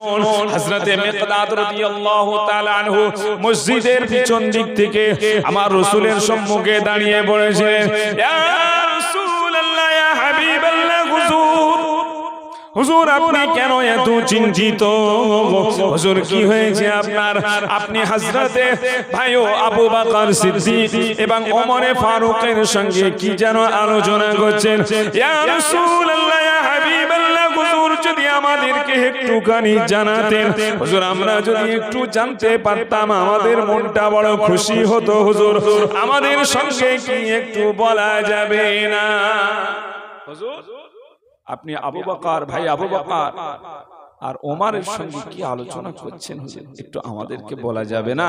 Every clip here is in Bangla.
হযরতে মিকদাদ রাদিয়াল্লাহু তাআলা আনহু মসজিদের পিছন দিক থেকে আমার রাসূলের সম্মুখে দাঁড়িয়ে বলেছিলেন ইয়া রাসূলুল্লাহ ইয়া হাবিবাল্লাহ হুজুর। হুজুর আপনি কেন এত চিন্তিত? হুজুর কি হয়েছে আপনার? আপনি হযরতে ভাইও আবু বকর সিদ্দিক এবং ওমরে ফারুকের সঙ্গে কি যেন আলোচনা করছেন ইয়া রাসূলুল্লাহ ইয়া হাবিবাল্লাহ হুজুর যদি আমাদেরকে একটুখানি জানাতেন, হুজুর, আমরা যদি একটু জানতে পারতাম, আমাদের মনটা বড় খুশি হতো, হুজুর। আমাদের সঙ্গে কি একটু বলা যাবে না? হুজুর, আপনি আবু বকর, ভাই আবু বকর আর ওমারের সঙ্গে কি আলোচনা করছেন, হুজুর? একটু আমাদেরকে বলা যাবে না?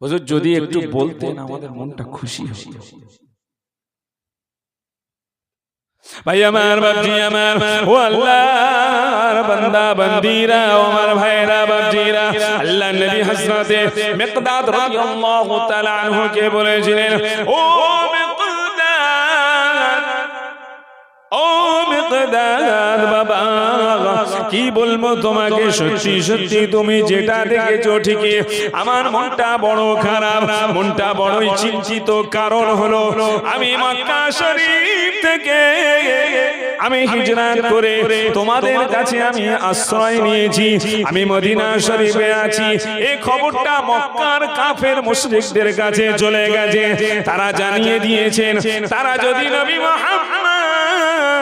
হুজুর, যদি একটু বলতেন, আমাদের মনটা খুশি হতো। ভাই আমার বাপজি আমার, ও আল্লাহর বান্দা, বান্দিরা, ও আমার ভাইরা বাপজিরা আল্লাহ নবী হযরতে মিকদাদ রাদিয়াল্লাহু তাআলা আনহু কে বলেছিলেন, ও মিকদাদ, ও কি বলব তোমাকে? তুমি যেটা দেখেছ আমার মনটা বড় খারাপ বড়ই কারণ হলো, আমি তোমাদের কাছে আমি আশ্রয় নিয়েছি। আমি মদিনা শরীফে আছি। এই খবরটা মক্কার কাফের মুশরিকদের কাছে চলে গেছে। তারা জানিয়ে দিয়েছেন, তারা যদি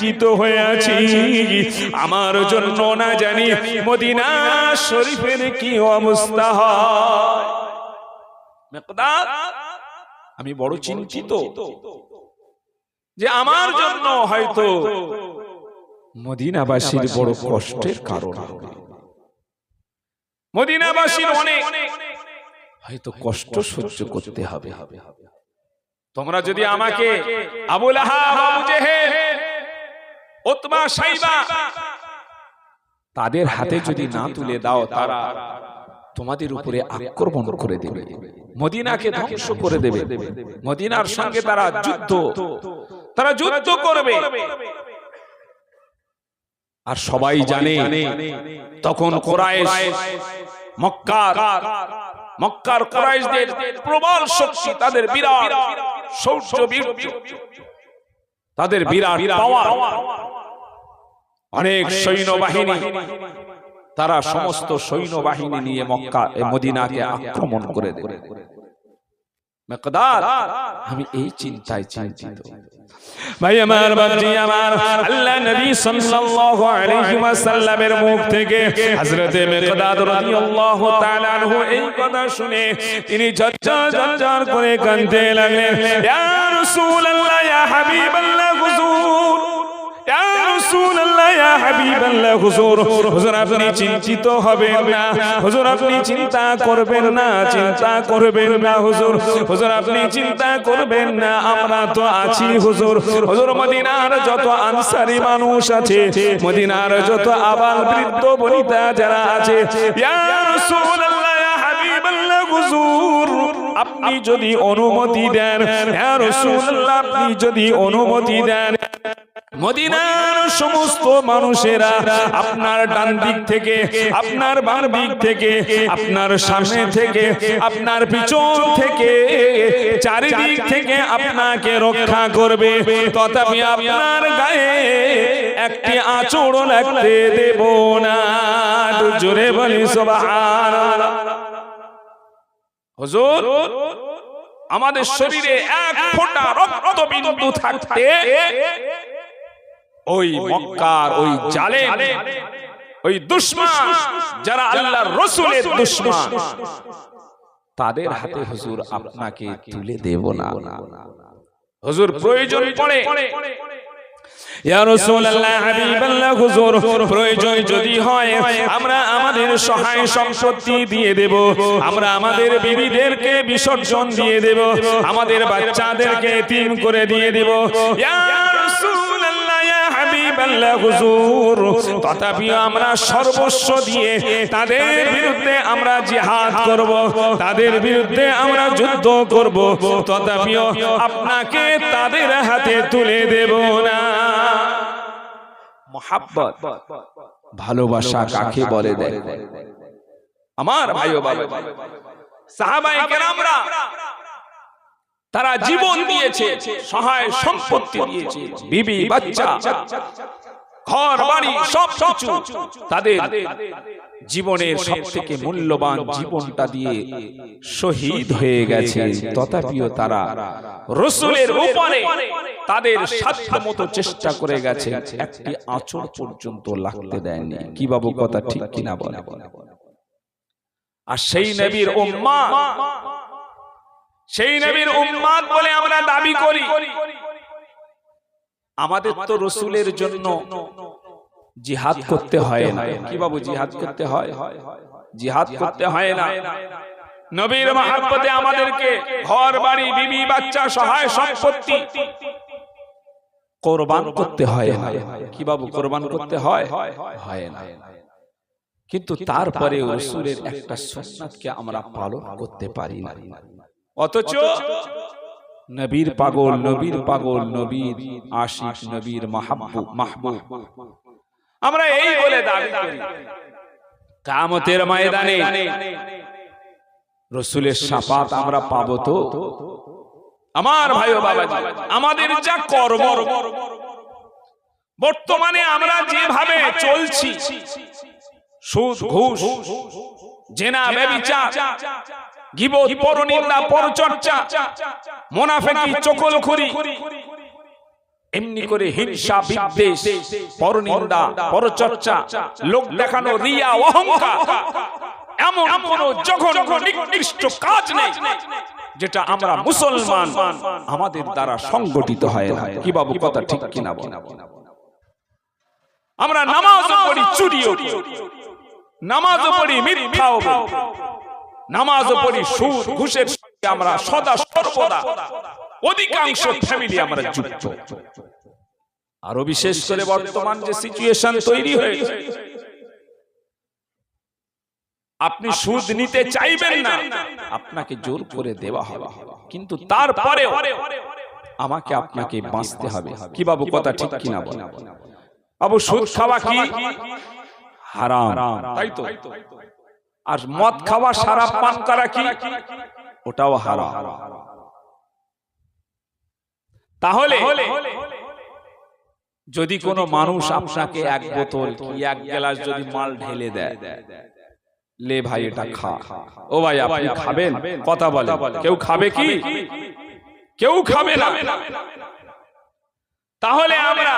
চিন্তিত হয়ে আছি আমার জন্য না জানি মদিনা শরীফের কি অবস্থা আমি বড় চিন্তিত যে আমার জন্য হয়তো মদিনাবাসীর বড় কষ্টের কারণ মদিনাবাসীর অনেক হয়তো কষ্ট সহ্য করতে হবে। তোমরা যদি আমাকে আবুল আহাব, আবু জেহেল সাইবা। তাদের হাতে যদি না তুলে দাও তারা তোমাদের উপরে আক্রমণ করে দেবে। মদিনাকে ধ্বংস করে দেবে। মদিনার সঙ্গে তারা যুদ্ধ। তারা যুদ্ধ করবে। আর সবাই জানে তখন কোরাইশ মক্কার মক্কার কোরাইশদের প্রবল শক্তি তাদের বিরাট শৌর্য বীর্য। তাদের বিরাট পাওয়ার। অনেক সৈন্যবাহিনী। তারা সমস্ত সৈন্যবাহিনী নিয়ে মক্কা এ মদিনাকে আক্রমণ করে দেবে আমি এই চিন্তায় চিন্তিত। ভাই, আমার বাপজি, আমার আল্লাহ নবী সাল্লাল্লাহু আলাইহি ওয়াসাল্লামের মুখ থেকে হযরতে মিকদাদ রাদিয়াল্লাহু তাআলা আনহু এই কথা শুনে তিনি ঝরঝর ঝরঝর করে কাঁদতে লাগলেন। ইয়া রাসূলুল্লাহ, ইয়া হাবিবাল্লাহ, হুজুর। রাসূলুল্লাহ, ইয়া হাবিবাল্লাহ, হুজুর। হুজুর, আপনি চিন্তিত হবেন না। হুজুর, আপনি চিন্তা করবেন না, চিন্তা করবেন না, হুজুর। হুজুর, আপনি চিন্তা করবেন না, আমরা তো আছি, হুজুর। হুজুর, মদিনার যত আনসারী মানুষ আছে, মদিনার যত আবাল বৃদ্ধ বনিতা যারা আছে, ইয়া ইয়া হাবিবাল্লাহ, হুজুর, আপনি যদি অনুমতি দেন, ইয়া রাসূলুল্লাহ, আপনি যদি অনুমতি দেন মদিনার সমস্ত মানুষেরা আপনার ডান দিক থেকে, আপনার বাম দিক থেকে, আপনার সামনে থেকে, আপনার পিছন থেকে, চারিদিক থেকে আপনাকে রক্ষা করবে। তথাপি আপনার গায়ে একটি আচরণ লাগতে দেব না। জোরে বলি, সুবহানাল্লাহ। হুজুর, আমাদের শরীরে এক ফোঁটা রক্ত বিন্দু থাকতে ওই মক্কার ওই জালে ওই দুশ্মন যারা আল্লাহর রসুলের দুশ্মন। তাদের হাতে হুজুর আপনাকে তুলে দেব না। হুজুর প্রয়োজন পড়ে। প্রয়োজন যদি হয় আমরা আমাদের সহায় সম্পত্তি দিয়ে দেব। আমরা আমাদের বিবিদেরকে বিসর্জন দিয়ে দেব। আমাদের বাচ্চাদেরকে এতিম করে দিয়ে দেব। হাবিবাল্লাহ হুজুর তথাপিও আমরা সর্বস্ব দিয়ে তাদের বিরুদ্ধে আমরা জিহাদ করব তাদের বিরুদ্ধে আমরা যুদ্ধ করব তথাপিও আপনাকে তাদের হাতে তুলে দেব না। মোহাব্বত ভালোবাসা কাকে বলে দেয়? আমার ভাই বাবা সাহাবাই কেরামরা তারা জীবন দিয়েছে সহায় সম্পত্তি দিয়েছে। বিবি বাচ্চা ঘর বাড়ি সব কিছু তাদের জীবনের সব থেকে মূল্যবান জীবনটা দিয়ে শহীদ হয়ে গেছে। তথাপিও তারা রসুলের উপরে তাদের সাধ্য মতো চেষ্টা করে গেছে। একটি আচর পর্যন্ত লাগতে দেয়নি। কি বাবু কথা ঠিক কিনা বলে? আর সেই নবীর উম্মা সেই নবীর উম্মাদ বলে আমরা দাবি করি। আমাদের তো রসুলের জন্য জিহাদ করতে হয় না। কি বাবু জিহাদ করতে হয়? জিহাদ করতে হয় না। নবীর মহাব্বতে আমাদেরকে ঘর বাড়ি বিবি বাচ্চা সহায় সম্পত্তি কোরবান করতে হয় না। কি বাবু কোরবান করতে হয়? হয়? না। কিন্তু তারপরে রসুলের একটা সুন্নাতকে আমরা পালন করতে পারি না। অথচ নবীর পাগল নবীর পাগল নবীর আশিক নবীর মাহবুব মাহবুব। আমরা এই বলে দাবি করি কামতের ময়দানে রসুলের সাপাত আমরা পাবো তো? আমার ভাই ও বাবা আমাদের যা কর্ম বর্তমানে আমরা যেভাবে চলছি সুদ ঘুষ জেনা ব্যবিচার গিবত পরনিন্দা পরচর্চা মুনাফিকি চকলখুরি। এমনি করে হিংসা বিদ্বেষ পরনিন্দা পরচর্চা লোক দেখানো রিয়া অহংকার। এমন কোন জঘন্য নিকৃষ্ট কাজ নেই যেটা আমরা মুসলমান আমাদের দ্বারা সংগঠিত হয় না। কি বাবু কথা ঠিক কিনা আমরা নামাজ পড়ি চুরিও নামাজ পড়ি। মিথ্যাও নামাজ পড়ি সুদ ঘুষের সঙ্গে আমরা সদা সর্বদা অধিকাংশ ফ্যামিলি আমরা যুক্ত আরও বিশেষ করে বর্তমান যে সিচুয়েশন তৈরি হয়েছে আপনি সুদ নিতে চাইবেন না আপনাকে জোর করে দেওয়া হবে। কিন্তু তারপরে আমাকে আপনাকে বাঁচতে হবে। কি বাবু কথা ঠিক কিনা বলে বাবু সুদ খাওয়া কি? হারাম। তাই তো। আর মদ খাওয়া সারা পান করা কি? ওটাও হারা তাহলে যদি কোনো মানুষ আপনাকে এক বোতল কি এক গ্লাস যদি মাল ঢেলে দেয়? লে ভাই এটা খা। ও ভাই আপনি খাবেন? কথা বলে কেউ খাবে কি? কেউ খাবে না। তাহলে আমরা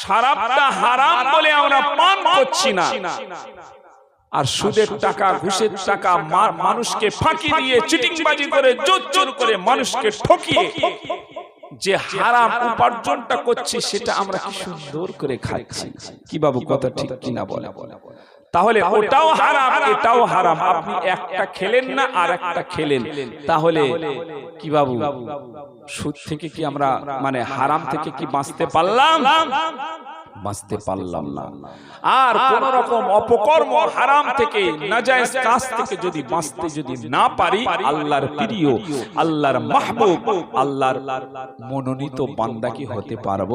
সারাপটা হারাম বলে আমরা পান করছি না। আর সুদের টাকা ঘুষের টাকা মানুষকে ফাঁকি দিয়ে চিটিংবাজি করে জোর জোর করে মানুষকে ঠকিয়ে যে হারাম উপার্জনটা করছি সেটা আমরা কি সুন্দর করে খাচ্ছি? কি বাবু কথা ঠিক কিনা বলে তাহলে ওটাও হারাম এটাও হারাম। আপনি একটা খেলেন না আর একটা খেলেন? তাহলে কি বাবু সুদ থেকে কি আমরা মানে হারাম থেকে কি বাঁচতে পারলাম? বাঁচতে পারলাম না। আর কোন রকম অপকর্ম হারাম থেকে নাজায়েজ কাজ থেকে যদি বাঁচতে যদি না পারি আল্লাহর প্রিয় আল্লাহর মাহবুব আল্লাহর মনোনীত বান্দা কি হতে পারব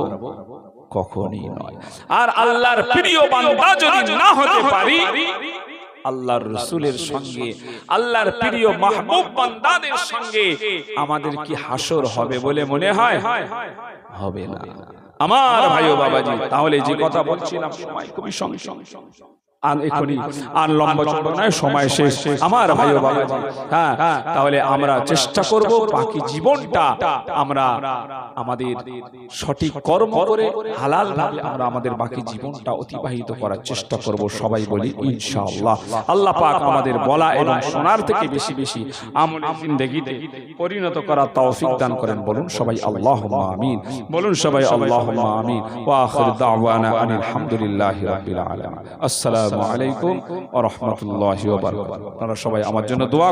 কখনই নয়। আর আল্লাহর প্রিয় বান্দা যদি না হতে পারি আল্লাহর রসুলের সঙ্গে আল্লাহর প্রিয় মাহবুব বান্দাদের সঙ্গে আমাদের কি হাসর হবে বলে মনে হয়? হবে না। আমার ভাই ও বাবাজি তাহলে যে কথা বলছিলাম সময় খুবই সঙ্গে। আর এখনই আর লম্বা নয় সময় শেষ। আমার ভাই ও বাবাজি। হ্যাঁ তাহলে আমরা চেষ্টা করব বাকি জীবনটা আমরা আমাদের সঠিক কর্ম করে হালাল ভাবে আমরা আমাদের বাকি জীবনটা অতিবাহিত করার চেষ্টা করব সবাই বলি ইনশাআল্লাহ। আল্লাহ পাক আমাদের বলা এবং শোনার থেকে বেশি বেশি আমল জিন্দেগিতে পরিণত করার তৌফিক দান করেন। বলুন সবাই আল্লাহুম্মা আমিন। বলুন সবাই আল্লাহুম্মা আমিন। ওয়া আখির দাওয়ানা আনিল হামদুলিল্লাহি রাব্বিল আলামিন আসসালামু আলাইকুম ওয়া রাহমাতুল্লাহি ওয়া বারাকাতুহু আপনারা সবাই আমার জন্য দোয়া